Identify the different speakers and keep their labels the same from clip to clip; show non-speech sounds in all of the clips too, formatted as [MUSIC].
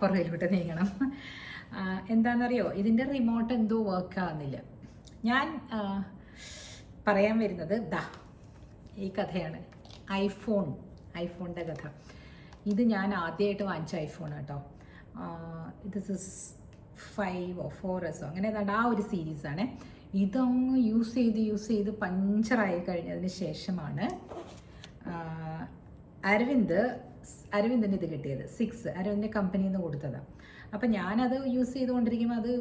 Speaker 1: പുറകിലോട്ട് നീങ്ങണം. എന്താണെന്നറിയോ? ഇതിന്റെ റിമോട്ട് എന്തോ വർക്ക് ആവുന്നില്ല. ഞാൻ പറയാൻ വരുന്നത് ദാ ഈ കഥയാണ്. ഐഫോൺ ഐഫോണിന്റെ കഥ. ഇത് ഞാൻ ആദ്യമായിട്ട് വാങ്ങിച്ച ഐഫോൺ കേട്ടോ ഇത് ഫൈവോ ഫോറസോ അങ്ങനെ ഏതാണ്ട് ആ ഒരു സീരീസാണ് ഇതങ്ങ് യൂസ് ചെയ്ത് യൂസ് ചെയ്ത് പഞ്ചറായി കഴിഞ്ഞതിന് ശേഷമാണ് അരവിന്ദ് അരവിന്ദിന് ഇത് കിട്ടിയത് സിക്സ് അരവിന്ദിന്റെ കമ്പനിയിൽ നിന്ന് കൊടുത്തതാണ് അപ്പം ഞാനത് യൂസ് ചെയ്തുകൊണ്ടിരിക്കുമ്പോൾ അത്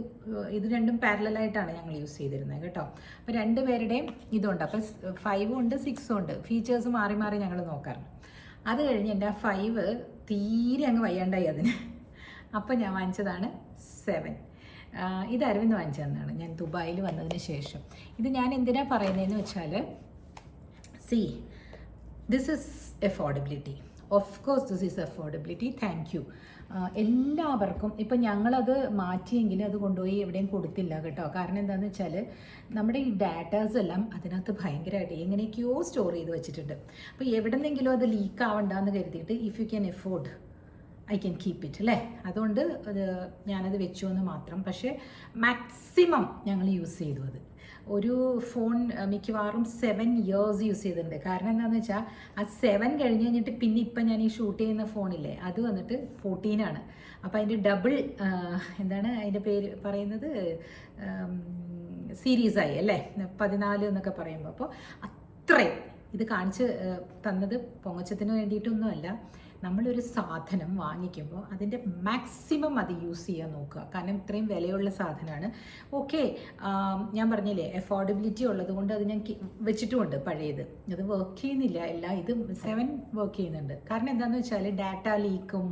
Speaker 1: ഇത് രണ്ടും പാരലായിട്ടാണ് ഞങ്ങൾ യൂസ് ചെയ്തിരുന്നത് കേട്ടോ. അപ്പോൾ രണ്ട് പേരുടെയും ഇതുണ്ട്. അപ്പോൾ ഫൈവും ഉണ്ട് സിക്സും ഉണ്ട്. ഫീച്ചേഴ്സ് മാറി മാറി ഞങ്ങൾ നോക്കാറുണ്ട്. അത് കഴിഞ്ഞ് എന്റെ ആ ഫൈവ് തീരെ അങ്ങ് വയ്യാണ്ടായി അതിന്. അപ്പോൾ ഞാൻ വാങ്ങിച്ചതാണ് സെവൻ ഇത് അരവിന്ദ് വാങ്ങിച്ചതെന്നാണ്. ഞാൻ ദുബായിൽ വന്നതിന് ശേഷം. ഇത് ഞാൻ എന്തിനാണ് പറയുന്നതെന്ന് വെച്ചാൽ see this is affordability of course this is affordability thank you എല്ലാവർക്കും ഇപ്പം ഞങ്ങളത് മാറ്റിയെങ്കിൽ അത് കൊണ്ടുപോയി എവിടെയും കൊടുത്തില്ല കേട്ടോ. കാരണം എന്താണെന്ന് വെച്ചാൽ നമ്മുടെ ഈ ഡാറ്റാസ് എല്ലാം അതിനകത്ത് ഭയങ്കരമായിട്ട് എങ്ങനെയൊക്കെയോ സ്റ്റോർ ചെയ്ത് വെച്ചിട്ടുണ്ട്. അപ്പോൾ എവിടെന്നെങ്കിലും അത് ലീക്ക് ആവണ്ടെന്ന് കരുതിയിട്ട് if you can afford I can keep it അല്ലേ? അതുകൊണ്ട് അത് ഞാനത് വെച്ചു എന്ന് മാത്രം. പക്ഷേ മാക്സിമം ഞങ്ങൾ യൂസ് ചെയ്തു അത്. ഒരു ഫോൺ മിക്കവാറും സെവൻ ഇയേഴ്സ് യൂസ് ചെയ്തിട്ടുണ്ട്. കാരണം എന്താണെന്ന് വെച്ചാൽ ആ സെവൻ കഴിഞ്ഞ് കഴിഞ്ഞിട്ട് പിന്നെ ഇപ്പം ഞാൻ ഈ ഷൂട്ട് ചെയ്യുന്ന ഫോണില്ലേ അത് വന്നിട്ട് ഫോർട്ടീനാണ് അപ്പോൾ അതിന്റെ ഡബിൾ എന്താണ് അതിന്റെ പേര് പറയുന്നത്? സീരീസായി അല്ലേ? പതിനാല് എന്നൊക്കെ പറയുമ്പോൾ അപ്പോൾ അത്രയും ഇത് കാണിച്ച് തന്നത് പൊങ്ങച്ചത്തിന് വേണ്ടിയിട്ടൊന്നുമല്ല. നമ്മളൊരു സാധനം വാങ്ങിക്കുമ്പോൾ അതിന്റെ മാക്സിമം അത് യൂസ് ചെയ്യാൻ നോക്കുക. കാരണം ഇത്രയും വിലയുള്ള സാധനമാണ്. ഓക്കെ ഞാൻ പറഞ്ഞില്ലേ എഫോർഡബിലിറ്റി ഉള്ളത് കൊണ്ട് അത് ഞാൻ വെച്ചിട്ടുമുണ്ട് പഴയത്. അത് വർക്ക് ചെയ്യുന്നില്ല. അല്ല ഇത് സെവൻ വർക്ക് ചെയ്യുന്നുണ്ട്. കാരണം എന്താണെന്ന് വെച്ചാൽ ഡാറ്റ ലീക്കും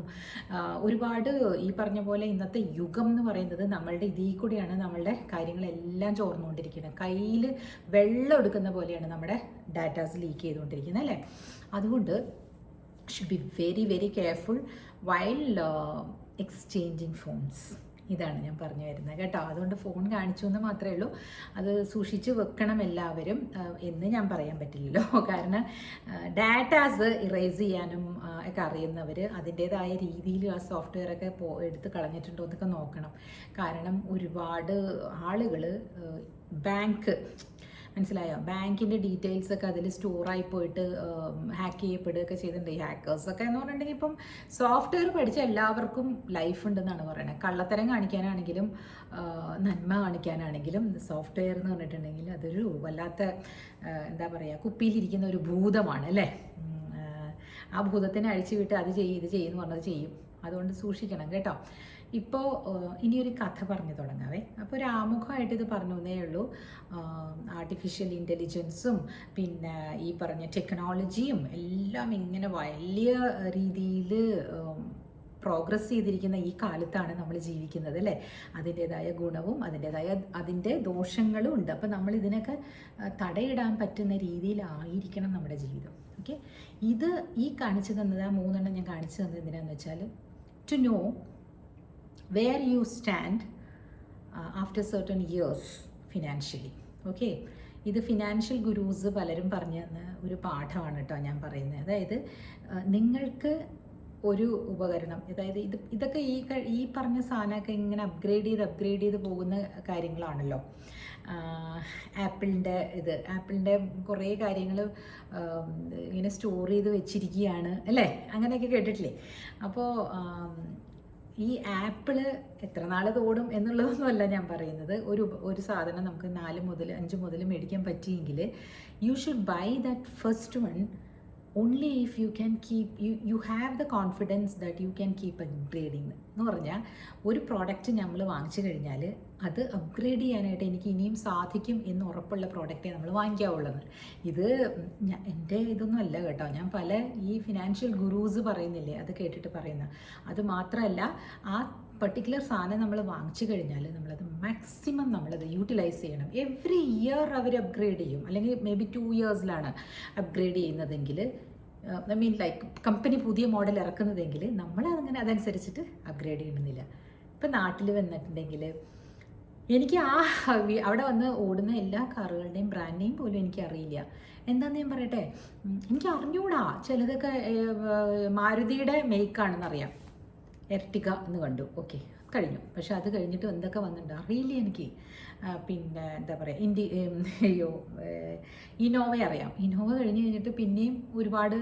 Speaker 1: ഒരുപാട് ഈ പറഞ്ഞ പോലെ ഇന്നത്തെ യുഗം എന്ന് പറയുന്നത് നമ്മളുടെ ഇതിൽ കൂടിയാണ് നമ്മളുടെ കാര്യങ്ങളെല്ലാം ചോർന്നുകൊണ്ടിരിക്കുന്നത്. കയ്യിൽ വെള്ളം എടുക്കുന്ന പോലെയാണ് നമ്മുടെ ഡാറ്റാസ് ലീക്ക് ചെയ്തുകൊണ്ടിരിക്കുന്നത് അല്ലേ? അതുകൊണ്ട് should be very very careful while exchanging phones ഇതാണ് ഞാൻ പറഞ്ഞു വരുന്നത് കേട്ടോ. അതുകൊണ്ട് ഫോൺ കാണിച്ചു എന്ന് മാത്രമേ ഉള്ളൂ. അത് സൂക്ഷിച്ച് വെക്കണം എല്ലാവരും. എന്ന് ഞാൻ പറയാൻ പറ്റില്ലല്ലോ. [LAUGHS] കാരണം ഡാറ്റാസ് ഇറേസ് ചെയ്യാനും ഒക്കെ അറിയുന്നവർ അതിന്റേതായ രീതിയിൽ ആ സോഫ്റ്റ്വെയർ ഒക്കെ പോ എടുത്ത് കളഞ്ഞിട്ടുണ്ടോ എന്നൊക്കെ നോക്കണം. കാരണം ഒരുപാട് ആളുകൾ ബാങ്ക് മനസ്സിലായോ? ബാങ്കിന്റെ ഡീറ്റെയിൽസ് ഒക്കെ അതിൽ സ്റ്റോറായി പോയിട്ട് ഹാക്ക് ചെയ്യപ്പെടുകയൊക്കെ ചെയ്തിട്ടുണ്ട്. ഈ ഹാക്കേഴ്സൊക്കെ എന്ന് പറഞ്ഞിട്ടുണ്ടെങ്കിൽ ഇപ്പം സോഫ്റ്റ്വെയർ പഠിച്ച എല്ലാവർക്കും ലൈഫ് ഉണ്ടെന്നാണ് പറയുന്നത് കള്ളത്തരം കാണിക്കാനാണെങ്കിലും നന്മ കാണിക്കാനാണെങ്കിലും സോഫ്റ്റ്വെയർ എന്ന് പറഞ്ഞിട്ടുണ്ടെങ്കിൽ അതൊരു വല്ലാത്ത എന്താ പറയുക കുപ്പിയിലിരിക്കുന്ന ഒരു ഭൂതമാണ് അല്ലേ? ആ ഭൂതത്തിനെ അഴിച്ചു വിട്ട് അത് ചെയ്യും ഇത് ചെയ്യുമെന്ന് പറഞ്ഞത് ചെയ്യും. അതുകൊണ്ട് സൂക്ഷിക്കണം കേട്ടോ. ഇപ്പോൾ ഇനിയൊരു കഥ പറഞ്ഞു തുടങ്ങാവേ. അപ്പോൾ ഒരു ആമുഖമായിട്ട് ഇത് പറഞ്ഞു ഉള്ളൂ. ആർട്ടിഫിഷ്യൽ ഇന്റലിജൻസും പിന്നെ ഈ പറഞ്ഞ ടെക്നോളജിയും എല്ലാം ഇങ്ങനെ വലിയ രീതിയിൽ പ്രോഗ്രസ് ചെയ്തിരിക്കുന്ന ഈ കാലത്താണ് നമ്മൾ ജീവിക്കുന്നത് അല്ലേ? അതിന്റെതായ ഗുണവും അതിന്റെതായ അതിന്റെ ദോഷങ്ങളും ഉണ്ട്. അപ്പോൾ നമ്മൾ ഇതിനൊക്കെ തടയിടാൻ പറ്റുന്ന രീതിയിലായിരിക്കണം നമ്മുടെ ജീവിതം. ഓക്കെ? ഇത് ഈ കാണിച്ചു തന്നത് ആ മൂന്നെണ്ണം ഞാൻ കാണിച്ചു തന്നത് എന്തിനാന്ന് വെച്ചാൽ to know you stand uh, after certain years financially. Okay ഇത് ഫിനാൻഷ്യൽ ഗുരൂസ് പലരും പറഞ്ഞു ഒരു പാഠമാണ് കേട്ടോ ഞാൻ പറയുന്നത്. അതായത് നിങ്ങൾക്ക് ഒരു ഉപകരണം അതായത് ഇത് ഇതൊക്കെ ഈ ഈ പറഞ്ഞ സാധനമൊക്കെ ഇങ്ങനെ അപ്ഗ്രേഡ് ചെയ്ത് അപ്ഗ്രേഡ് ചെയ്ത് പോകുന്ന കാര്യങ്ങളാണല്ലോ. ആപ്പിളിന്റെ ഇത് ആപ്പിളിന്റെ കുറേ കാര്യങ്ങൾ ഇങ്ങനെ സ്റ്റോർ ചെയ്ത് വെച്ചിരിക്കുകയാണ് അല്ലേ? അങ്ങനെയൊക്കെ കേട്ടിട്ടില്ലേ? അപ്പോൾ ഈ ആപ്പിൾ എത്ര നാൾ തോടും എന്നുള്ളതൊന്നുമല്ല ഞാൻ പറയുന്നത്. ഒരു ഒരു സാധനം നമുക്ക് നാല് മുതൽ അഞ്ച് മുതൽ മേടിക്കാൻ പറ്റിയെങ്കിൽ you should buy that first one only if you can keep you you have the confidence that you can keep upgrading എന്ന് പറഞ്ഞാൽ ഒരു പ്രോഡക്റ്റ് നമ്മൾ വാങ്ങിച്ചു കഴിഞ്ഞാൽ അത് അപ്ഗ്രേഡ് ചെയ്യാനായിട്ട് എനിക്ക് ഇനിയും സാധിക്കും എന്ന് ഉറപ്പുള്ള പ്രോഡക്റ്റേ നമ്മൾ വാങ്ങിക്കാവുള്ളത്. ഇത് എന്റെ ഇതൊന്നും അല്ല കേട്ടോ. ഞാൻ പല ഈ ഫിനാൻഷ്യൽ ഗുരൂസ് പറയുന്നില്ലേ അത് കേട്ടിട്ട് പറയുന്ന. അത് മാത്രമല്ല ആ പർട്ടിക്കുലർ സാധനം നമ്മൾ വാങ്ങിച്ചു കഴിഞ്ഞാൽ നമ്മളത് മാക്സിമം നമ്മളത് യൂട്ടിലൈസ് ചെയ്യണം. എവറി ഇയർ അവർ അപ്ഗ്രേഡ് ചെയ്യും. അല്ലെങ്കിൽ മേ ബി ടു ഇയേഴ്സിലാണ് അപ്ഗ്രേഡ് ചെയ്യുന്നതെങ്കിൽ ഐ മീൻ ലൈക്ക് കമ്പനി പുതിയ മോഡൽ ഇറക്കുന്നതെങ്കിൽ നമ്മൾ അങ്ങനെ അതനുസരിച്ചിട്ട് അപ്ഗ്രേഡ് ചെയ്യണമെന്നില്ല. ഇപ്പം നാട്ടിൽ വന്നിട്ടുണ്ടെങ്കിൽ എനിക്ക് ആ അവിടെ വന്ന് ഓടുന്ന എല്ലാ കാറുകളുടെയും ബ്രാൻഡ് നെയിം പോലും എനിക്ക് അറിയില്ല എന്താന്ന് ഞാൻ പറയട്ടെ? എനിക്ക് അറിഞ്ഞൂടാ ചിലതൊക്കെ മാരുതിയുടെ മേക്കാണെന്ന് അറിയാം എർട്ടിക എന്ന് കണ്ടു. ഓക്കെ കഴിഞ്ഞു. പക്ഷെ അത് കഴിഞ്ഞിട്ട് എന്തൊക്കെ വന്നിട്ടുണ്ട് അറിയില്ല എനിക്ക്. പിന്നെ എന്താ പറയുക ഇൻഡി അയ്യോ ഇനോവ അറിയാം. ഇന്നോവ കഴിഞ്ഞ് കഴിഞ്ഞിട്ട് പിന്നെയും ഒരുപാട്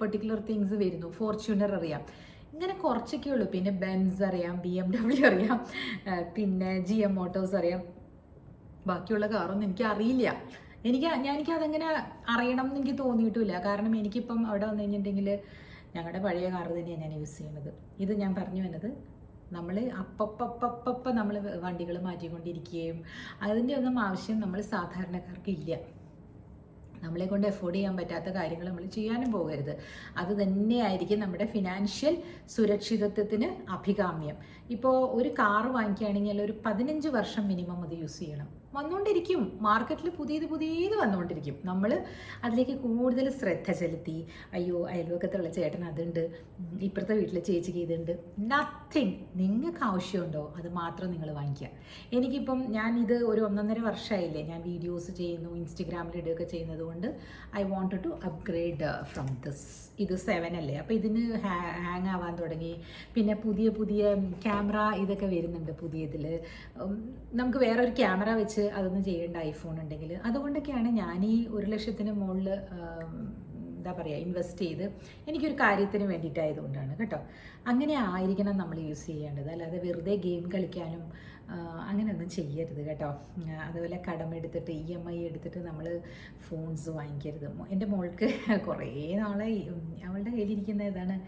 Speaker 1: പെർട്ടിക്കുലർ തിങ്സ് വരുന്നു. ഫോർച്യൂണർ അറിയാം. ഇങ്ങനെ കുറച്ചൊക്കെ ഉള്ളൂ. പിന്നെ ബെൻസ് അറിയാം ബി എം ഡബ്ല്യു അറിയാം പിന്നെ ജി എം മോട്ടോഴ്സ് അറിയാം. ബാക്കിയുള്ള കാറൊന്നും എനിക്ക് അറിയില്ല. എനിക്ക് ഞാൻ എനിക്ക് അതങ്ങനെ അറിയണം എന്ന് എനിക്ക് തോന്നിയിട്ടില്ല. കാരണം എനിക്കിപ്പം അവിടെ വന്നു കഴിഞ്ഞിട്ടുണ്ടെങ്കിൽ ഞങ്ങളുടെ പഴയ കാറ് തന്നെയാണ് ഞാൻ യൂസ് ചെയ്യുന്നത്. ഇത് ഞാൻ പറഞ്ഞു വന്നത് നമ്മൾ അപ്പപ്പപ്പപ്പ നമ്മൾ വണ്ടികൾ മാറ്റിക്കൊണ്ടിരിക്കുകയും അതിന്റെ ഒന്നും ആവശ്യം നമ്മൾ സാധാരണക്കാർക്ക് ഇല്ല. നമ്മളെ കൊണ്ട് എഫോർഡ് ചെയ്യാൻ പറ്റാത്ത കാര്യങ്ങൾ നമ്മൾ ചെയ്യാനും പോകരുത്. അത് തന്നെയായിരിക്കും നമ്മുടെ ഫിനാൻഷ്യൽ സുരക്ഷിതത്വത്തിന് അഭികാമ്യം. ഇപ്പോൾ ഒരു കാർ വാങ്ങിക്കുകയാണെങ്കിൽ ഒരു പതിനഞ്ച് വർഷം മിനിമം അത് യൂസ് ചെയ്യണം. വന്നുകൊണ്ടിരിക്കും മാർക്കറ്റിൽ പുതിയത് പുതിയത് വന്നുകൊണ്ടിരിക്കും നമ്മൾ അതിലേക്ക് കൂടുതൽ ശ്രദ്ധ ചെലുത്തി അയ്യോ അയൽവക്കത്തുള്ള ചേട്ടൻ അതുണ്ട്. ഇപ്പുറത്തെ വീട്ടിലെ ചേച്ചിക്ക് ഇതുണ്ട്. നത്തിങ് നിങ്ങൾക്ക് ആവശ്യമുണ്ടോ? അത് മാത്രം നിങ്ങൾ വാങ്ങിക്കുക. എനിക്കിപ്പം ഞാൻ ഇത് ഒരു ഒന്നൊന്നര വർഷമായില്ലേ ഞാൻ വീഡിയോസ് ചെയ്യുന്നു ഇൻസ്റ്റഗ്രാമിൽ ഇടുകയൊക്കെ ചെയ്യുന്നത് കൊണ്ട് I want to upgrade from this ഇത് സെവൻ അല്ലേ? അപ്പോൾ ഇതിന് ഹാങ് ആവാൻ തുടങ്ങി. പിന്നെ പുതിയ പുതിയ ക്യാമറ ഇതൊക്കെ വരുന്നുണ്ട് പുതിയതിൽ നമുക്ക് വേറൊരു ക്യാമറ വെച്ച് അതൊന്നും ചെയ്യേണ്ട ഐഫോൺ ഉണ്ടെങ്കിൽ അതുകൊണ്ടൊക്കെയാണ് ഞാൻ ഈ ഒരു ലക്ഷത്തിന് മുകളിൽ എന്താ പറയുക ഇൻവെസ്റ്റ് ചെയ്ത് എനിക്കൊരു കാര്യത്തിന് വേണ്ടിയിട്ടായതുകൊണ്ടാണ് കേട്ടോ. അങ്ങനെ ആയിരിക്കണം നമ്മൾ യൂസ് ചെയ്യേണ്ടത്. അല്ലാതെ വെറുതെ ഗെയിം കളിക്കാനും അങ്ങനെയൊന്നും ചെയ്യരുത് കേട്ടോ. അതുപോലെ കടമെടുത്തിട്ട് ഇ എം ഐ എടുത്തിട്ട് നമ്മൾ ഫോൺസ് വാങ്ങിക്കരുത്. എന്റെ മോൾക്ക് കുറേ നാളായി. ഉം, അവളുടെ കയ്യിലിരിക്കുന്ന ഏതാണ്?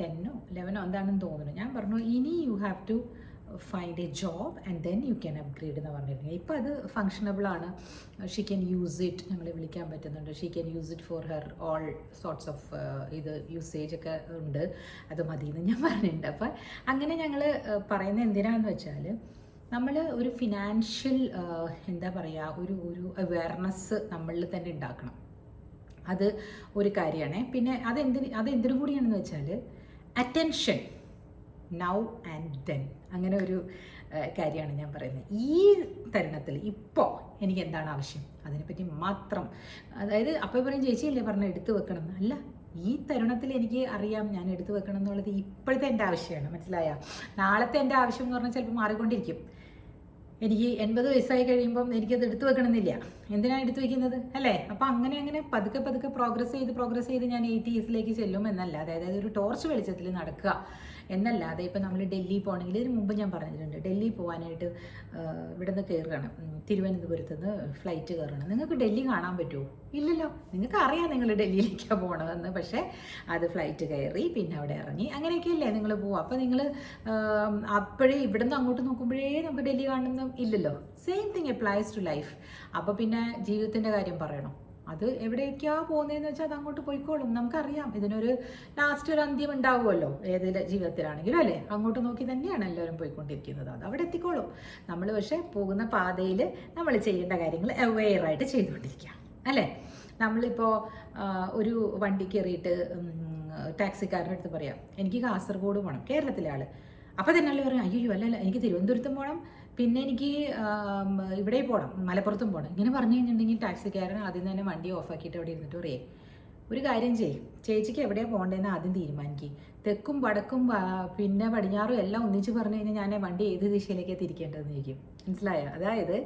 Speaker 1: ടെന്നോ ലെവനോ എന്താണെന്ന് തോന്നുന്നു. ഞാൻ പറഞ്ഞു ഇനി you have to find a job and then you can upgrade എന്ന് പറഞ്ഞിരുന്നത് ഇപ്പോൾ അത് ഫങ്ഷനബിൾ ആണ്. ഷീ ക്യാൻ യൂസ് ഇറ്റ് ഞങ്ങളെ വിളിക്കാൻ പറ്റുന്നുണ്ട്. She can use it for her all sorts of ഇത് യൂസേജ് ഒക്കെ ഉണ്ട്. അത് മതി എന്ന് ഞാൻ പറഞ്ഞിട്ടുണ്ട്. അപ്പം അങ്ങനെ ഞങ്ങൾ പറയുന്നത് എന്തിനാണെന്ന് വെച്ചാൽ നമ്മൾ ഒരു ഫിനാൻഷ്യൽ എന്താ പറയുക ഒരു ഒരു അവയർനെസ് നമ്മളിൽ തന്നെ ഉണ്ടാക്കണം. അത് ഒരു കാര്യമാണ്. പിന്നെ അതെന്തിന് അതെന്തിനു കൂടിയാണെന്ന് വെച്ചാൽ അറ്റൻഷൻ നൗ ആൻഡ് ദെൻ അങ്ങനെ ഒരു കാര്യമാണ് ഞാൻ പറയുന്നത്. ഈ തരുണത്തിൽ ഇപ്പോൾ എനിക്ക് എന്താണ് ആവശ്യം? അതിനെപ്പറ്റി മാത്രം. അതായത് അപ്പോൾ പറയും ചേച്ചിയല്ലേ പറഞ്ഞ എടുത്തു വെക്കണം. അല്ല ഈ തരുണത്തിൽ എനിക്ക് അറിയാം ഞാൻ എടുത്തു വെക്കണം എന്നുള്ളത് ഇപ്പോഴത്തെ എന്റെ ആവശ്യമാണ്. മനസ്സിലായ? നാളത്തെ എന്റെ ആവശ്യം എന്ന് പറഞ്ഞാൽ ചിലപ്പോൾ മാറിക്കൊണ്ടിരിക്കും. എനിക്ക് എൺപത് വയസ്സായി കഴിയുമ്പം എനിക്കത് എടുത്തു വെക്കണമെന്നില്ല. എന്തിനാണ് എടുത്തു വെക്കുന്നത്? അല്ലേ? അപ്പം അങ്ങനെ അങ്ങനെ പതുക്കെ പതുക്കെ പ്രോഗ്രസ് ചെയ്ത് പ്രോഗ്രസ് ചെയ്ത് ഞാൻ എയ്റ്റി ഇയേഴ്സിലേക്ക് ചെല്ലും എന്നല്ല അതായത് ഒരു ടോർച്ച് വെളിച്ചത്തിൽ നടക്കുക. എന്നല്ലാതെ ഇപ്പം നമ്മൾ ഡൽഹി പോകണമെങ്കിൽ ഇതിന് മുമ്പ് ഞാൻ പറഞ്ഞിട്ടുണ്ട് ഡൽഹി പോകാനായിട്ട് ഇവിടുന്ന് കയറുകയാണ്. തിരുവനന്തപുരത്ത് നിന്ന് ഫ്ലൈറ്റ് കയറണം നിങ്ങൾക്ക് ഡൽഹി കാണാൻ പറ്റുമോ? ഇല്ലല്ലോ. നിങ്ങൾക്ക് അറിയാം നിങ്ങൾ ഡൽഹിയിലേക്കാണ് പോകണമെന്ന് പക്ഷേ അത് ഫ്ലൈറ്റ് കയറി പിന്നെ അവിടെ ഇറങ്ങി. അങ്ങനെയൊക്കെയല്ലേ നിങ്ങൾ പോവുക. അപ്പോൾ നിങ്ങൾ അപ്പോഴേ ഇവിടുന്ന് അങ്ങോട്ട് നോക്കുമ്പോഴേ നമുക്ക് ഡൽഹി കാണുന്ന ഇല്ലല്ലോ. Same thing applies to life അപ്പോൾ പിന്നെ ജീവിതത്തിന്റെ കാര്യം പറയണം? അത് എവിടേക്കാ പോകുന്നതെന്ന് വെച്ചാൽ അത് അങ്ങോട്ട് പോയിക്കോളും. നമുക്കറിയാം. ഇതിനൊരു ലാസ്റ്റ് ഒരു അന്ത്യം ഉണ്ടാവുമല്ലോ. ഏത് ജീവിതത്തിലാണെങ്കിലും അല്ലേ? അങ്ങോട്ട് നോക്കി തന്നെയാണ് എല്ലാവരും പോയിക്കൊണ്ടിരിക്കുന്നത്. അത് അവിടെ എത്തിക്കോളും. നമ്മൾ പക്ഷേ പോകുന്ന പാതയിൽ നമ്മൾ ചെയ്യേണ്ട കാര്യങ്ങൾ അവെയർ ആയിട്ട് ചെയ്തുകൊണ്ടിരിക്കുക. അല്ലേ? നമ്മളിപ്പോൾ ഒരു വണ്ടി കയറിയിട്ട് ടാക്സിക്കാരന്റെ അടുത്ത് പറയാം എനിക്ക് കാസർഗോഡ് പോകണം കേരളത്തിലെ ആൾ അപ്പോൾ തന്നെ ആൾ പറയും അയ്യോ അല്ല അല്ല എനിക്ക് തിരുവനന്തപുരത്തും പോകണം പിന്നെ എനിക്ക് ഇവിടെ പോകണം മലപ്പുറത്തും പോകണം ഇങ്ങനെ പറഞ്ഞു കഴിഞ്ഞിട്ടുണ്ടെങ്കിൽ ടാക്സിക്കാരൻ ആദ്യം തന്നെ വണ്ടി ഓഫാക്കിയിട്ട് അവിടെ ഇരുന്നിട്ട് പറയേ ഒരു കാര്യം ചെയ്യും ചേച്ചിക്ക് എവിടെയാണ് പോകേണ്ടതെന്ന് ആദ്യം തീരുമാനിക്കും. തെക്കും വടക്കും പിന്നെ പടിഞ്ഞാറും എല്ലാം ഒന്നിച്ച് പറഞ്ഞു കഴിഞ്ഞാൽ ഞാൻ വണ്ടി ഏത് ദിശയിലേക്കാണ് തിരിക്കേണ്ടതെന്ന് ചോദിക്കും. മനസ്സിലായോ? അതായത്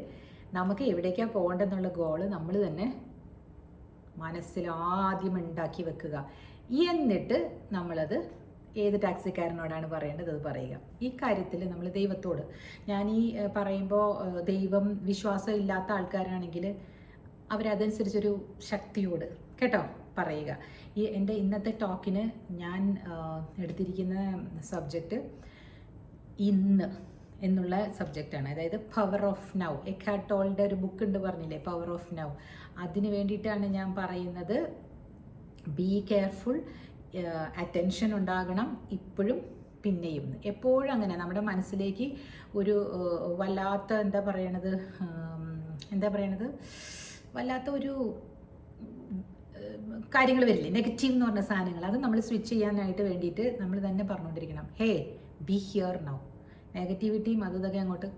Speaker 1: നമുക്ക് എവിടേക്കാണ് പോകേണ്ടതെന്നുള്ള ഗോൾ നമ്മൾ തന്നെ മനസ്സിൽ ആദ്യം ഉണ്ടാക്കി വെക്കുക. എന്നിട്ട് നമ്മളത് ഏത് ടാക്സിക്കാരനോടാണ് പറയേണ്ടത് അത് പറയുക. ഈ കാര്യത്തിൽ നമ്മൾ ദൈവത്തോട് ഞാൻ ഈ പറയുമ്പോൾ ദൈവം വിശ്വാസം ഇല്ലാത്ത ആൾക്കാരാണെങ്കിൽ അവരതനുസരിച്ചൊരു ശക്തിയോട് കേട്ടോ പറയുക. ഈ എന്റെ ഇന്നത്തെ ടോക്കിന് ഞാൻ എടുത്തിരിക്കുന്ന സബ്ജക്റ്റ് ഇന്ന് എന്നുള്ള സബ്ജക്റ്റാണ്. അതായത് പവർ ഓഫ് നൗ. എക്കാട്ടോളുടെ ഒരു ബുക്ക് ഉണ്ട് പറഞ്ഞില്ലേ പവർ ഓഫ് നൗ. അതിന് വേണ്ടിയിട്ടാണ് ഞാൻ പറയുന്നത് ബി കെയർഫുൾ അറ്റൻഷൻ ഉണ്ടാകണം ഇപ്പോഴും പിന്നെയും. എപ്പോഴും അങ്ങനെ. നമ്മുടെ മനസ്സിലേക്ക് ഒരു വല്ലാത്ത എന്താ പറയണത് എന്താ പറയണത്? വല്ലാത്ത ഒരു കാര്യങ്ങൾ വരില്ലേ? നെഗറ്റീവ് എന്ന് പറഞ്ഞ സാധനങ്ങൾ. അത് നമ്മൾ സ്വിച്ച് ചെയ്യാനായിട്ട് വേണ്ടിയിട്ട് നമ്മൾ തന്നെ പറഞ്ഞുകൊണ്ടിരിക്കണം. ഹേ ബി ഹിയർ നൗ നെഗറ്റിവിറ്റിയും അതും ഇതൊക്കെ അങ്ങോട്ട്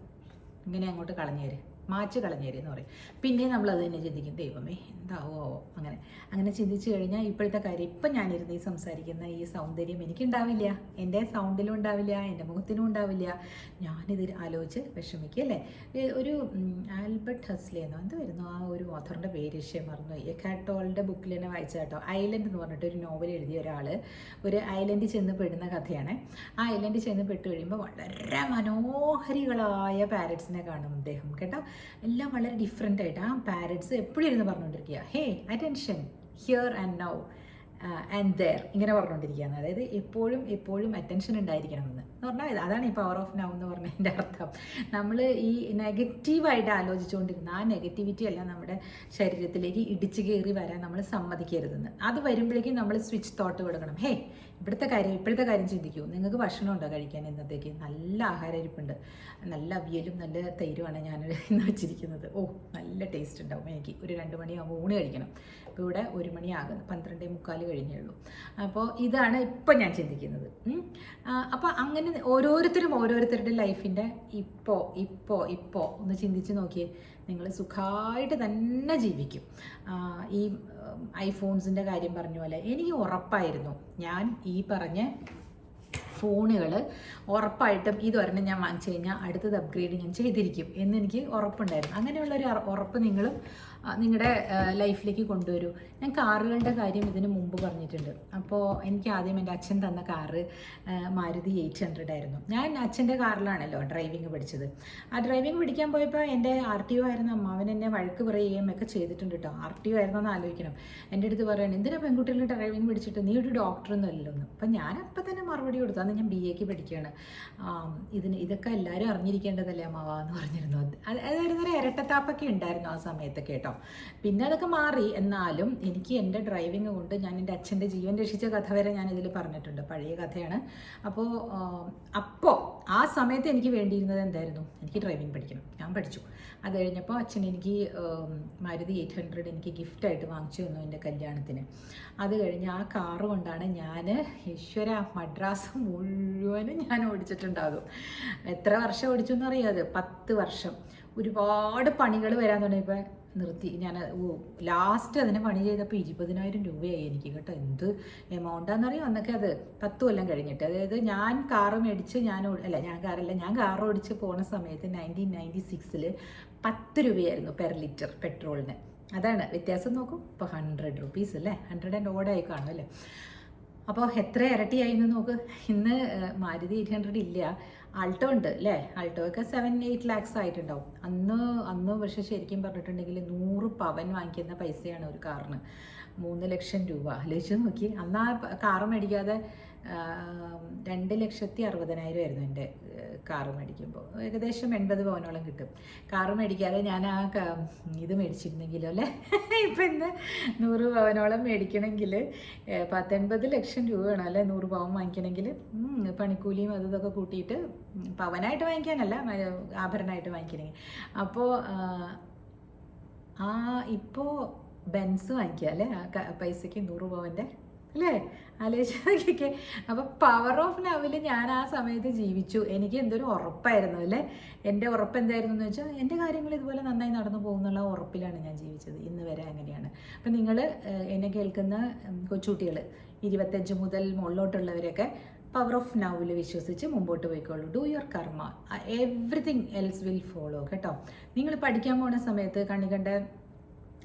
Speaker 1: ഇങ്ങനെ അങ്ങോട്ട് കളഞ്ഞേര്. മാച്ച് കളഞ്ഞേരി എന്ന് പറയും. പിന്നെ നമ്മൾ അത് തന്നെ ചിന്തിക്കും ദൈവമേ എന്താവോ? അങ്ങനെ. അങ്ങനെ ചിന്തിച്ചു കഴിഞ്ഞാൽ ഇപ്പോഴത്തെ കാര്യം ഇപ്പം ഞാനിരുന്ന് ഈ സംസാരിക്കുന്ന ഈ സൗന്ദര്യം എനിക്കുണ്ടാവില്ല. എന്റെ സൗണ്ടിലും ഉണ്ടാവില്ല എന്റെ മുഖത്തിനും ഉണ്ടാവില്ല. ഞാനിത് ആലോചിച്ച് വിഷമിക്കുക അല്ലേ? ഒരു ആൽബർട്ട് ഹസ്ലിയെന്നോ എന്ത് വരുന്നു ആ ഒരു ഓഥറിന്റെ പേര് വിഷയം മറന്നു എക്കാട്ടോളിന്റെ ബുക്കിൽ തന്നെ വായിച്ച കേട്ടോ. ഐലൻഡ് എന്ന് പറഞ്ഞിട്ട് ഒരു നോവൽ എഴുതിയ ഒരാൾ ഒരു ഐലൻഡിൽ ചെന്ന് പെടുന്ന കഥയാണ്. ആ ഐലൻഡിൽ ചെന്ന് പെട്ട് കഴിയുമ്പോൾ വളരെ മനോഹരികളായ പാരറ്റ്സിനെ കാണും അദ്ദേഹം കേട്ടോ? എല്ലാം വളരെ ഡിഫറെന്റ് ആയിട്ട്. ആ പാരറ്റ്സ് എപ്പോഴും ഇരുന്ന് പറഞ്ഞുകൊണ്ടിരിക്കുക. Hey attention here and now and there ഇങ്ങനെ പറഞ്ഞുകൊണ്ടിരിക്കുകയാണ്. അതായത് എപ്പോഴും എപ്പോഴും അറ്റൻഷൻ ഉണ്ടായിരിക്കണം എന്ന്. എന്ന് പറഞ്ഞാൽ അതാണ് ഈ പവർ ഓഫ് നൗ എന്ന് പറഞ്ഞതിന്റെ അർത്ഥം. നമ്മൾ ഈ നെഗറ്റീവായിട്ട് ആലോചിച്ചുകൊണ്ടിരുന്ന ആ നെഗറ്റിവിറ്റി എല്ലാം നമ്മുടെ ശരീരത്തിലേക്ക് ഇടിച്ചു കയറി വരാൻ നമ്മൾ സമ്മതിക്കരുതെന്ന്. അത് വരുമ്പോഴേക്കും നമ്മൾ സ്വിച്ച് തോട്ട് കൊടുക്കണം. ഹേ ഇവിടുത്തെ കാര്യം ഇപ്പോഴത്തെ കാര്യം ചിന്തിക്കൂ. നിങ്ങൾക്ക് ഭക്ഷണം ഉണ്ടോ കഴിക്കാൻ ഇന്നത്തേക്ക്? നല്ല ആഹാരരിപ്പുണ്ട് നല്ല അവിയലും നല്ല തൈരുമാണ് ഞാൻ ഇന്ന് വെച്ചിരിക്കുന്നത്. ഓ നല്ല ടേസ്റ്റ് ഉണ്ടാവും എനിക്ക്. ഒരു രണ്ട് മണിയാകുമ്പോൾ ഊണ് കഴിക്കണം. ഇപ്പോൾ ഇവിടെ ഒരു മണിയാകുന്നു പന്ത്രണ്ടേ മുക്കാൽ കഴിഞ്ഞേ ഉള്ളൂ. അപ്പോൾ ഇതാണ് ഇപ്പം ഞാൻ ചിന്തിക്കുന്നത്. അപ്പോൾ അങ്ങനെ ഓരോരുത്തരും ഓരോരുത്തരുടെ ലൈഫിന്റെ ഇപ്പോൾ ഇപ്പോൾ ഇപ്പോൾ ഒന്ന് ചിന്തിച്ച് നോക്കിയേ. നിങ്ങൾ സുഖമായിട്ട് തന്നെ ജീവിക്കും. ഈ ഐഫോൺസിന്റെ കാര്യം പറഞ്ഞ പോലെ എനിക്ക് ഉറപ്പായിരുന്നു. ഞാൻ ഈ പറഞ്ഞ ഫോണുകൾ ഉറപ്പായിട്ടും ഇതൊരെണ്ണം ഞാൻ വാങ്ങിച്ചു കഴിഞ്ഞാൽ അടുത്തത് അപ്ഗ്രേഡ് ഞാൻ ചെയ്തിരിക്കും എന്നെനിക്ക് ഉറപ്പുണ്ടായിരുന്നു. അങ്ങനെയുള്ളൊരു ഉറപ്പ് നിങ്ങളും നിങ്ങളുടെ ലൈഫിലേക്ക് കൊണ്ടുവരൂ. ഞാൻ കാറുകളുടെ കാര്യം ഇതിന് മുമ്പ് പറഞ്ഞിട്ടുണ്ട്. അപ്പോൾ എനിക്ക് ആദ്യം എന്റെ അച്ഛൻ തന്ന കാറ് മാരുതി എയ്റ്റ് ഹൺഡ്രഡ് ആയിരുന്നു. ഞാൻ അച്ഛന്റെ കാറിലാണല്ലോ ഡ്രൈവിംഗ് പഠിച്ചത്. ആ ഡ്രൈവിംഗ് പഠിക്കാൻ പോയപ്പോൾ എന്റെ ആർ ടി ഒ ആയിരുന്ന അമ്മാവൻ എന്നെ വഴക്ക് പറയുകയും ഒക്കെ ചെയ്തിട്ടുണ്ട് കേട്ടോ ആർ ടി ഒ ആയിരുന്നെന്ന് ആലോചിക്കണം. എന്റെ അടുത്ത് പറയണം എന്തിനാ പെൺകുട്ടികളുടെ ഡ്രൈവിംഗ് പഠിച്ചിട്ട്? നീ ഒരു ഡോക്ടറൊന്നും അല്ലല്ലോ അപ്പം ഞാൻ അപ്പം തന്നെ മറുപടി കൊടുത്തു. ഞാൻ ബി എക്ക് പഠിക്കുകയാണ്. ഇതിന് ഇതൊക്കെ എല്ലാവരും അറിഞ്ഞിരിക്കേണ്ടതല്ലേ അമ്മാവ എന്ന് പറഞ്ഞിരുന്നു. അത് അത് അതായിരുന്നു ഒരു ഇരട്ടത്താപ്പൊക്കെ ഉണ്ടായിരുന്നു ആ സമയത്തൊക്കെ കേട്ടോ പിന്നെ അതൊക്കെ മാറി. എന്നാലും എനിക്ക് എന്റെ ഡ്രൈവിംഗ് കൊണ്ട് ഞാൻ എന്റെ അച്ഛന്റെ ജീവൻ രക്ഷിച്ച കഥ വരെ ഞാൻ ഇതിൽ പറഞ്ഞിട്ടുണ്ട്. പഴയ കഥയാണ്. അപ്പോൾ അപ്പോൾ ആ സമയത്ത് എനിക്ക് വേണ്ടിയിരുന്നത് എന്തായിരുന്നു? എനിക്ക് ഡ്രൈവിംഗ് പഠിക്കണം. ഞാൻ പഠിച്ചു. അത് കഴിഞ്ഞപ്പോൾ അച്ഛൻ എനിക്ക് മാരുതി എയ്റ്റ് ഹൺഡ്രഡ് എനിക്ക് ഗിഫ്റ്റായിട്ട് വാങ്ങിച്ചു തന്നു എന്റെ കല്യാണത്തിന്. അത് കഴിഞ്ഞ് ആ കാറ് കൊണ്ടാണ് ഞാൻ ഈശ്വര മദ്രാസ് മുഴുവനും ഞാൻ ഓടിച്ചിട്ടുണ്ടാകും. എത്ര വർഷം ഓടിച്ചു എന്നറിയാതെ പത്ത് വർഷം. ഒരുപാട് പണികൾ വരാൻ തുടങ്ങിയപ്പോൾ നിർത്തി. ഞാൻ ലാസ്റ്റ് അതിന് പണി ചെയ്തപ്പോൾ ഇരുപതിനായിരം രൂപയായി എനിക്ക് കേട്ടോ. എന്ത് എമൗണ്ടാണെന്നറിയാം അന്നൊക്കെ അത് പത്ത് കൊല്ലം കഴിഞ്ഞിട്ട്. അതായത് ഞാൻ കാറ് മേടിച്ച് ഞാൻ അല്ല ഞാൻ കാറല്ല ഞാൻ കാർ ഓടിച്ച് പോണ സമയത്ത് നയന്റീൻ നയന്റി സിക്സിൽ പത്ത് രൂപയായിരുന്നു പെർ ലിറ്റർ പെട്രോളിന് അതാണ് വ്യത്യാസം നോക്കും. ഇപ്പോൾ ഹൺഡ്രഡ് റുപ്പീസ് അല്ലേ? ഹൺഡ്രഡ് ആൻഡ് ഓടായി കാണും അല്ലേ? അപ്പോൾ എത്ര ഇരട്ടിയായി എന്ന് നോക്ക്. ഇന്ന് മാരുതി എയ്റ്റ് ഹൺഡ്രഡ് ഇല്ല. ആൾട്ടോ ഉണ്ട് അല്ലേ ആൾട്ടോ ഒക്കെ സെവൻ എയ്റ്റ് ലാക്സ് ആയിട്ടുണ്ടാവും. അന്ന് അന്ന് പക്ഷെ ശരിക്കും പറഞ്ഞിട്ടുണ്ടെങ്കിൽ നൂറ് പവൻ വാങ്ങിക്കുന്ന പൈസയാണ് ഒരു കാറിന്. മൂന്ന് ലക്ഷം രൂപ. ആലോചിച്ച് നോക്കി. അന്ന് ആ കാർ മേടിക്കാതെ രണ്ട് ലക്ഷത്തി അറുപതിനായിരം ആയിരുന്നു എന്റെ കാറ് മേടിക്കുമ്പോൾ. ഏകദേശം എൺപത് പവനോളം കിട്ടും. കാറ് മേടിക്കാതെ ഞാൻ ആ ഇത് മേടിച്ചിരുന്നെങ്കിലോ അല്ലേ? ഇപ്പം ഇന്ന് നൂറ് പവനോളം മേടിക്കണമെങ്കിൽ പത്തൊൻപത് ലക്ഷം രൂപ വേണം അല്ലേ? നൂറ് പവൻ വാങ്ങിക്കണമെങ്കിൽ പണിക്കൂലിയും അത് ഇതൊക്കെ കൂട്ടിയിട്ട് പവനായിട്ട് വാങ്ങിക്കാനല്ല ആഭരണമായിട്ട് വാങ്ങിക്കണമെങ്കിൽ. അപ്പോൾ ആ ഇപ്പോൾ ബെൻസ് വാങ്ങിക്കുക അല്ലേ? ആ പൈസയ്ക്ക് നൂറ് പവന്റെ? അല്ലേ? ആലോചിച്ചൊക്കെ അപ്പോൾ പവർ ഓഫ് ലവിൽ ഞാൻ ആ സമയത്ത് ജീവിച്ചു. എനിക്ക് എന്തൊരു ഉറപ്പായിരുന്നു അല്ലേ? എന്റെ ഉറപ്പ് എന്തായിരുന്നു എന്ന് വെച്ചാൽ എന്റെ കാര്യങ്ങൾ ഇതുപോലെ നന്നായി നടന്നു പോകുന്നുള്ള ഉറപ്പിലാണ് ഞാൻ ജീവിച്ചത്. ഇന്ന് വരെ അങ്ങനെയാണ്. അപ്പം നിങ്ങൾ എന്നെ കേൾക്കുന്ന കൊച്ചുകുട്ടികൾ ഇരുപത്തഞ്ച് മുതൽ മുകളിലോട്ടുള്ളവരൊക്കെ പവർ ഓഫ് നൗവിൽ വിശ്വസിച്ച് മുമ്പോട്ട് പോയിക്കോളൂ. Do your karma everything else will follow കേട്ടോ? നിങ്ങൾ പഠിക്കാൻ പോകുന്ന സമയത്ത് കണ്ണി കണ്ട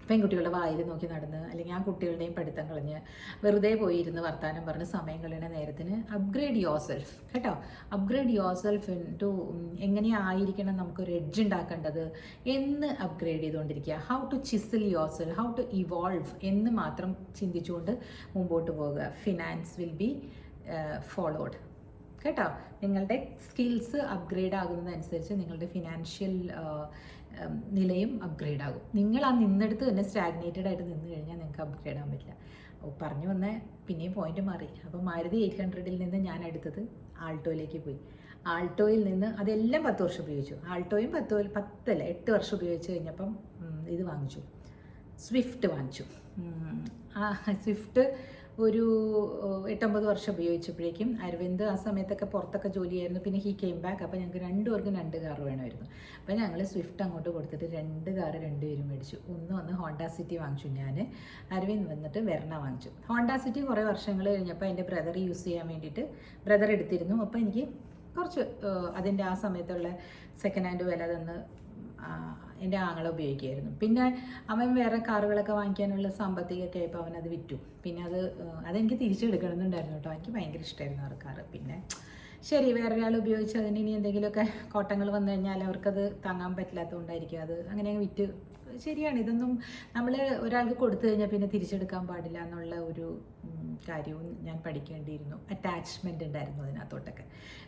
Speaker 1: പെൺകുട്ടികളുടെ വായിൽ നോക്കി നടന്ന് അല്ലെങ്കിൽ ആ കുട്ടികളുടെയും പഠിത്തം കളഞ്ഞ് വെറുതെ പോയിരുന്ന് വർത്താനം പറഞ്ഞ് സമയം കളയുന്ന നേരത്തിന് അപ്ഗ്രേഡ് യുവർ സെൽഫ് കേട്ടോ അപ്ഗ്രേഡ് യുവർ സെൽഫ് ടു എങ്ങനെയായിരിക്കണം നമുക്കൊരു എഡ്ജ് ഉണ്ടാക്കേണ്ടത്? എന്ന് അപ്ഗ്രേഡ് ചെയ്തുകൊണ്ടിരിക്കുക. How to chisel yourself how to evolve എന്ന് മാത്രം ചിന്തിച്ചുകൊണ്ട് മുമ്പോട്ട് പോവുക. ഫിനാൻസ് വിൽ ബി ഫോളോഡ് കേട്ടോ? നിങ്ങളുടെ സ്കിൽസ് അപ്ഗ്രേഡ് ആകുന്നതനുസരിച്ച് നിങ്ങളുടെ ഫിനാൻഷ്യൽ നിലയും അപ്ഗ്രേഡ് ആകും. നിങ്ങൾ ആ നിന്നെടുത്ത് തന്നെ സ്റ്റാഗ്നേറ്റഡ് ആയിട്ട് നിന്ന് കഴിഞ്ഞാൽ നിങ്ങൾക്ക് അപ്ഗ്രേഡ് ആകാൻ പറ്റില്ല. പറഞ്ഞു വന്ന പിന്നെയും പോയിന്റ് മാറി. അപ്പോൾ മാരുതി എയ്റ്റ് ഹൺഡ്രഡിൽ നിന്ന് ഞാൻ എടുത്തത് ആൾട്ടോയിലേക്ക് പോയി. ആൾട്ടോയിൽ നിന്ന് അതെല്ലാം പത്ത് വർഷം ഉപയോഗിച്ചു. ആൾട്ടോയും പത്ത് പത്തല്ല എട്ട് വർഷം ഉപയോഗിച്ച് കഴിഞ്ഞപ്പം ഇത് വാങ്ങിച്ചു. സ്വിഫ്റ്റ് വാങ്ങിച്ചു. ആ സ്വിഫ്റ്റ് ഒരു എട്ടൊമ്പത് വർഷം ഉപയോഗിച്ചപ്പോഴേക്കും അരവിന്ദ് ആ സമയത്തൊക്കെ പുറത്തൊക്കെ ജോലിയായിരുന്നു. പിന്നെ ഹി കെയിം ബാക്ക് അപ്പോൾ ഞങ്ങൾക്ക് രണ്ടുപേർക്കും രണ്ട് കാർ വേണമായിരുന്നു. അപ്പോൾ ഞങ്ങൾ സ്വിഫ്റ്റ് അങ്ങോട്ട് കൊടുത്തിട്ട് രണ്ട് കാർ രണ്ടുപേരും മേടിച്ചു. ഒന്ന് വന്ന് ഹോണ്ട സിറ്റി വാങ്ങിച്ചു ഞാൻ അരവിന്ദ് വന്നിട്ട് വെർണ വാങ്ങിച്ചു. ഹോണ്ട സിറ്റി കുറേ വർഷങ്ങൾ കഴിഞ്ഞപ്പോൾ എന്റെ ബ്രദർ യൂസ് ചെയ്യാൻ വേണ്ടിയിട്ട് ബ്രദർ എടുത്തിരുന്നു. അപ്പോൾ എനിക്ക് കുറച്ച് അതിന്റെ ആ സമയത്തുള്ള സെക്കൻഡ് ഹാൻഡ് വില തന്ന് എന്റെ ആങ്ങളെ ഉപയോഗിക്കുമായിരുന്നു പിന്നെ അവൻ വേറെ കാറുകളൊക്കെ വാങ്ങിക്കാനുള്ള സാമ്പത്തികമൊക്കെ ആയപ്പോൾ അവനത് വിറ്റു. പിന്നെ അത് അതെനിക്ക് തിരിച്ചെടുക്കണമെന്നുണ്ടായിരുന്നു കേട്ടോ. എനിക്ക് ഭയങ്കര ഇഷ്ടമായിരുന്നു ആ കാറ്. പിന്നെ ശരി വേറൊരാൾ ഉപയോഗിച്ച് അതിന് ഇനി എന്തെങ്കിലുമൊക്കെ കോട്ടങ്ങൾ വന്നു കഴിഞ്ഞാൽ അവർക്കത് താങ്ങാൻ പറ്റില്ലാത്തതുകൊണ്ടായിരിക്കും. അത് അങ്ങനെ അങ്ങ് വിറ്റ് ശരിയാണ്. ഇതൊന്നും നമ്മൾ ഒരാൾക്ക് കൊടുത്തു കഴിഞ്ഞാൽ പിന്നെ തിരിച്ചെടുക്കാൻ പാടില്ല എന്നുള്ള ഒരു കാര്യവും ഞാൻ പഠിക്കേണ്ടിയിരുന്നു. അറ്റാച്ച്മെന്റ് ഉണ്ടായിരുന്നു അതിനകത്തോട്ടൊക്കെ.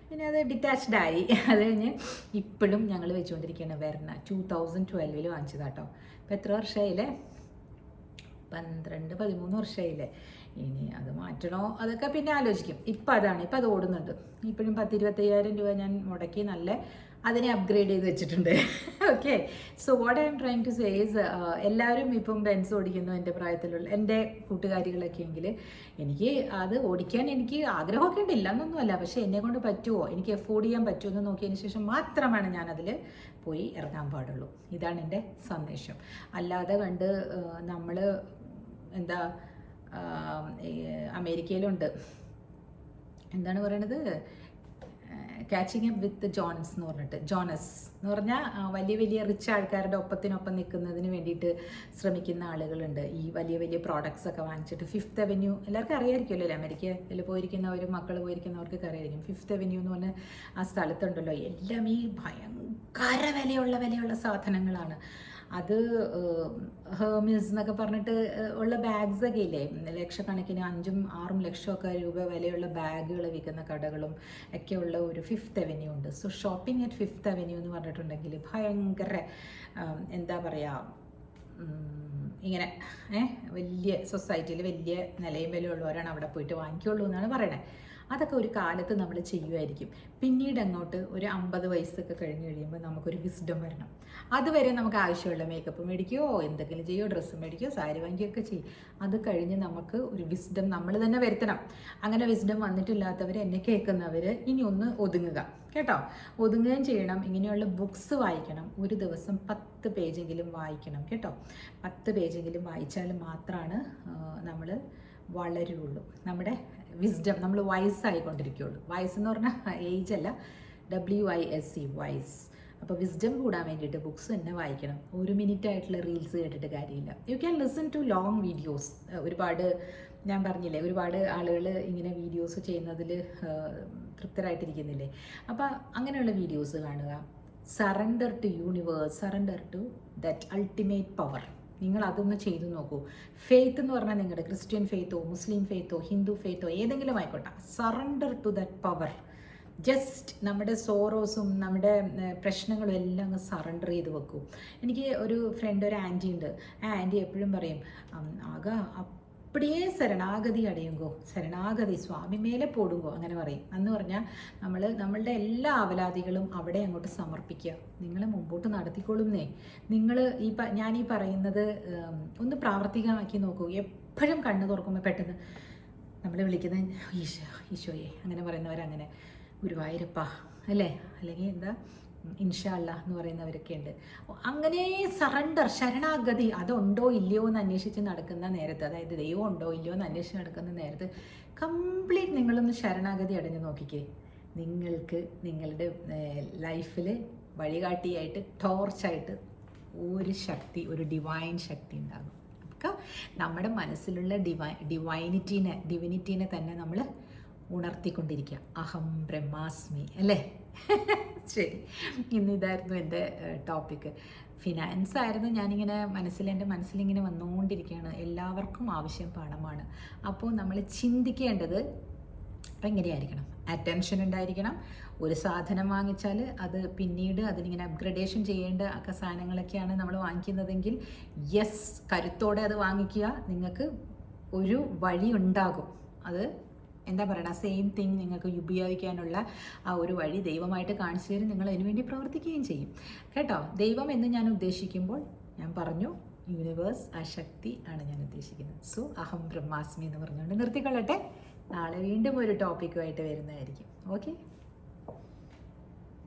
Speaker 1: പിന്നെ അത് ഡിറ്റാച്ച്ഡ് ആയി. അത് കഴിഞ്ഞ് ഇപ്പോഴും ഞങ്ങൾ വെച്ചുകൊണ്ടിരിക്കുകയാണ് വെർണ. ടൂ തൗസൻഡ് ട്വൽവിൽ വാങ്ങിച്ചതാട്ടോ ഇപ്പം എത്ര വർഷമായില്ലേ പന്ത്രണ്ട് പതിമൂന്ന് വർഷമായില്ലേ ഇനി അത് മാറ്റണോ? അതൊക്കെ പിന്നെ ആലോചിക്കും. ഇപ്പം അതാണ്. ഇപ്പം അത് ഓടുന്നുണ്ട്. ഇപ്പോഴും പത്തിരുപത്തയ്യായിരം രൂപ ഞാൻ മുടക്കി നല്ല അതിനെ അപ്ഗ്രേഡ് ചെയ്ത് വെച്ചിട്ടുണ്ട്. Okay so what I'm trying to says എല്ലാവരും ഇപ്പം ബെൻസ് ഓടിക്കുന്നു എന്റെ പ്രായത്തിലുള്ള എന്റെ കൂട്ടുകാരികളൊക്കെ എങ്കിൽ എനിക്ക് അത് ഓടിക്കാൻ എനിക്ക് ആഗ്രഹമൊക്കെ ഉണ്ട്. ഇല്ലെന്നൊന്നുമല്ല പക്ഷേ എന്നെ കൊണ്ട് പറ്റുമോ എനിക്ക് എഫോർഡ് ചെയ്യാൻ പറ്റുമോ എന്ന് നോക്കിയതിന് ശേഷം മാത്രമാണ് ഞാനതിൽ പോയി ഇറങ്ങാൻ പാടുള്ളൂ. ഇതാണ് എന്റെ സന്ദേശം. അല്ലാതെ കണ്ട് നമ്മൾ എന്താ അമേരിക്കയിലുണ്ട്. എന്താണ് പറയണത്? കാച്ചിങ് അപ്പ് വിത്ത് ജോൺസ് എന്ന് പറഞ്ഞിട്ട്. ജോണസ് എന്ന് പറഞ്ഞാൽ വലിയ വലിയ റിച്ച് ആൾക്കാരുടെ ഒപ്പത്തിനൊപ്പം നിൽക്കുന്നതിന് വേണ്ടിയിട്ട് ശ്രമിക്കുന്ന ആളുകളുണ്ട്. ഈ വലിയ വലിയ പ്രോഡക്ട്സ് ഒക്കെ വാങ്ങിച്ചിട്ട് ഫിഫ്ത്ത് അവന്യൂ എല്ലാവർക്കും അറിയായിരിക്കുമല്ലോ അല്ലേ? അമേരിക്കയിൽ പോയിരിക്കുന്നവരും മക്കൾ പോയിരിക്കുന്നവർക്കൊക്കെ അറിയായിരിക്കും ഫിഫ്ത്ത് അവന്യൂ എന്ന് പറഞ്ഞ ആ സ്ഥലത്തുണ്ടല്ലോ. എല്ലാം ഈ ഭയങ്കര വിലയുള്ള വിലയുള്ള സാധനങ്ങളാണ്. അത് ഹേമിസ് എന്നൊക്കെ പറഞ്ഞിട്ട് ഉള്ള ബാഗ്സൊക്കെ ഇല്ലേ? ലക്ഷക്കണക്കിന് അഞ്ചും ആറും ലക്ഷമൊക്കെ രൂപ വിലയുള്ള ബാഗുകൾ വിൽക്കുന്ന കടകളും ഒക്കെ ഉള്ള ഒരു ഫിഫ്ത്ത് അവന്യൂ ഉണ്ട്. So shopping at Fifth Avenue എന്ന് പറഞ്ഞിട്ടുണ്ടെങ്കിൽ ഭയങ്കര എന്താ പറയുക ഇങ്ങനെ ഏഹ് വലിയ സൊസൈറ്റിയിൽ വലിയ നിലയും വിലയുള്ളവരാണ് അവിടെ പോയിട്ട് വാങ്ങിക്കുള്ളൂ എന്നാണ് പറയണത് അതൊക്കെ ഒരു കാലത്ത് നമ്മൾ ചെയ്യുമായിരിക്കും. പിന്നീട് അങ്ങോട്ട് ഒരു അമ്പത് വയസ്സൊക്കെ കഴിഞ്ഞ് കഴിയുമ്പോൾ നമുക്കൊരു വിസ്ഡം വരണം. അതുവരെ നമുക്ക് ആവശ്യമുള്ള മേക്കപ്പ് മേടിക്കുകയോ എന്തെങ്കിലും ചെയ്യുമോ ഡ്രസ്സ് മേടിക്കുകയോ സാരി വാങ്ങിക്കുകയൊക്കെ ചെയ്യും. അത് കഴിഞ്ഞ് നമുക്ക് ഒരു വിസ്ഡം നമ്മൾ തന്നെ വരുത്തണം. അങ്ങനെ വിസ്ഡം വന്നിട്ടില്ലാത്തവർ എന്നെ കേൾക്കുന്നവർ ഇനി ഒന്ന് ഒതുങ്ങുക. കേട്ടോ? ഒതുങ്ങുകയും ചെയ്യണം. ഇങ്ങനെയുള്ള ബുക്സ് വായിക്കണം. ഒരു ദിവസം പത്ത് പേജെങ്കിലും വായിക്കണം. കേട്ടോ? പത്ത് പേജെങ്കിലും വായിച്ചാൽ മാത്രമാണ് നമ്മൾ വളരുള്ളൂ. നമ്മുടെ വിസ്ഡം നമ്മൾ വയസ്സായിക്കൊണ്ടിരിക്കുകയുള്ളൂ വയസ്സ് എന്ന് പറഞ്ഞാൽ ഏജ് അല്ല. W I S E wise അപ്പോൾ വിസ്ഡം കൂടാൻ വേണ്ടിയിട്ട് ബുക്സ് തന്നെ വായിക്കണം. ഒരു മിനിറ്റ് ആയിട്ടുള്ള റീൽസ് കേട്ടിട്ട് കാര്യമില്ല. You can listen to long videos ഒരുപാട് ഞാൻ പറഞ്ഞില്ലേ ഒരുപാട് ആളുകൾ ഇങ്ങനെ വീഡിയോസ് ചെയ്യുന്നതിൽ തൃപ്തരായിട്ടിരിക്കുന്നില്ലേ? അപ്പോൾ അങ്ങനെയുള്ള വീഡിയോസ് കാണുക. Surrender to universe surrender to that ultimate power നിങ്ങൾ അതൊന്ന് ചെയ്തു നോക്കൂ. ഫെയ്ത്ത് എന്ന് പറഞ്ഞാൽ നിങ്ങളുടെ ക്രിസ്ത്യൻ ഫെയ്ത്തോ മുസ്ലിം ഫെയ്ത്തോ ഹിന്ദു ഫെയ്ത്തോ ഏതെങ്കിലും ആയിക്കോട്ടെ. Surrender to that power just നമ്മുടെ സോറോസും നമ്മുടെ പ്രശ്നങ്ങളും എല്ലാം അങ്ങ് സറണ്ടർ ചെയ്ത് വെക്കും. എനിക്ക് ഒരു ഫ്രണ്ട് ഒരു ആന്റി ഉണ്ട്. ആ ആന്റി എപ്പോഴും പറയും ആകെ அப்படியே ശരണാഗതി അടയുങ്കോ ശരണാഗതി സ്വാമി മേലെ പോടുങ്കോ അങ്ങനെ പറയും എന്ന് പറഞ്ഞാൽ നമ്മൾ നമ്മളുടെ എല്ലാ അവലാദികളും അവിടെ അങ്ങോട്ട് സമർപ്പിക്കുക നിങ്ങൾ മുമ്പോട്ട് നടത്തിക്കൊള്ളുന്നേ നിങ്ങൾ ഈ പ ഞാൻ ഈ പറയുന്നത് ഉം, ഒന്ന് പ്രാവർത്തികമാക്കി നോക്കൂ എപ്പോഴും കണ്ണ് തുറക്കുമ്പോൾ പെട്ടെന്ന് നമ്മൾ വിളിക്കുന്ന ഈശോ ഈശോയെ അങ്ങനെ പറയുന്നവരങ്ങനെ ഗുരുവായൂരപ്പ അല്ലേ അല്ലെങ്കിൽ എന്താ ഇൻഷാല്ല എന്ന് പറയുന്നവരൊക്കെ ഉണ്ട് അങ്ങനെ സറണ്ടർ ശരണാഗതി അതുണ്ടോ ഇല്ലയോ എന്ന് അന്വേഷിച്ച് നടക്കുന്ന നേരത്ത് അതായത് ദൈവം ഉണ്ടോ ഇല്ലയോ എന്ന് അന്വേഷിച്ച് നടക്കുന്ന നേരത്ത് കംപ്ലീറ്റ് നിങ്ങളൊന്ന് ശരണാഗതി അടഞ്ഞു നോക്കിക്കേ. നിങ്ങൾക്ക് നിങ്ങളുടെ ലൈഫിൽ വഴികാട്ടിയായിട്ട് ടോർച്ചായിട്ട് ഒരു ശക്തി ഒരു ഡിവൈൻ ശക്തി ഉണ്ടാകും. നമ്മുടെ മനസ്സിലുള്ള ഡിവൈ ഡിവൈനിറ്റീനെ ഡിവിനിറ്റീനെ തന്നെ നമ്മൾ ഉണർത്തിക്കൊണ്ടിരിക്കുക. അഹം ബ്രഹ്മാസ്മി അല്ലേ? ശരി. ഇന്നിതായിരുന്നു എന്റെ ടോപ്പിക്ക് ഫിനാൻസ് ആയിരുന്നു ഞാനിങ്ങനെ മനസ്സിൽ എന്റെ മനസ്സിലിങ്ങനെ വന്നുകൊണ്ടിരിക്കുകയാണ്. എല്ലാവർക്കും ആവശ്യം പണമാണ്. അപ്പോൾ നമ്മൾ ചിന്തിക്കേണ്ടത് എങ്ങനെയായിരിക്കണം? അറ്റൻഷൻ ഉണ്ടായിരിക്കണം. ഒരു സാധനം വാങ്ങിച്ചാൽ അത് പിന്നീട് അതിനിങ്ങനെ അപ്ഗ്രഡേഷൻ ചെയ്യേണ്ട ഒക്കെ സാധനങ്ങളൊക്കെയാണ് നമ്മൾ വാങ്ങിക്കുന്നതെങ്കിൽ യെസ് കരുത്തോടെ അത് വാങ്ങിക്കുക. നിങ്ങൾക്ക് ഒരു വഴി ഉണ്ടാകും. അത് എന്താ പറയണ സെയിം തിങ് നിങ്ങൾക്ക് ഉപയോഗിക്കാനുള്ള ആ ഒരു വഴി ദൈവമായിട്ട് കാണിച്ചു തരും നിങ്ങൾ അതിനുവേണ്ടി പ്രവർത്തിക്കുകയും ചെയ്യും. കേട്ടോ? ദൈവം എന്ന് ഞാൻ ഉദ്ദേശിക്കുമ്പോൾ ഞാൻ പറഞ്ഞു യൂണിവേഴ്സ് ആ ശക്തി ആണ് ഞാൻ ഉദ്ദേശിക്കുന്നത്. സോ അഹം ബ്രഹ്മാസ്മി എന്ന് പറഞ്ഞുകൊണ്ട് നിർത്തിക്കൊള്ളട്ടെ. നാളെ വീണ്ടും ഒരു ടോപ്പിക്കുമായിട്ട് വരുന്നതായിരിക്കും. ഓക്കെ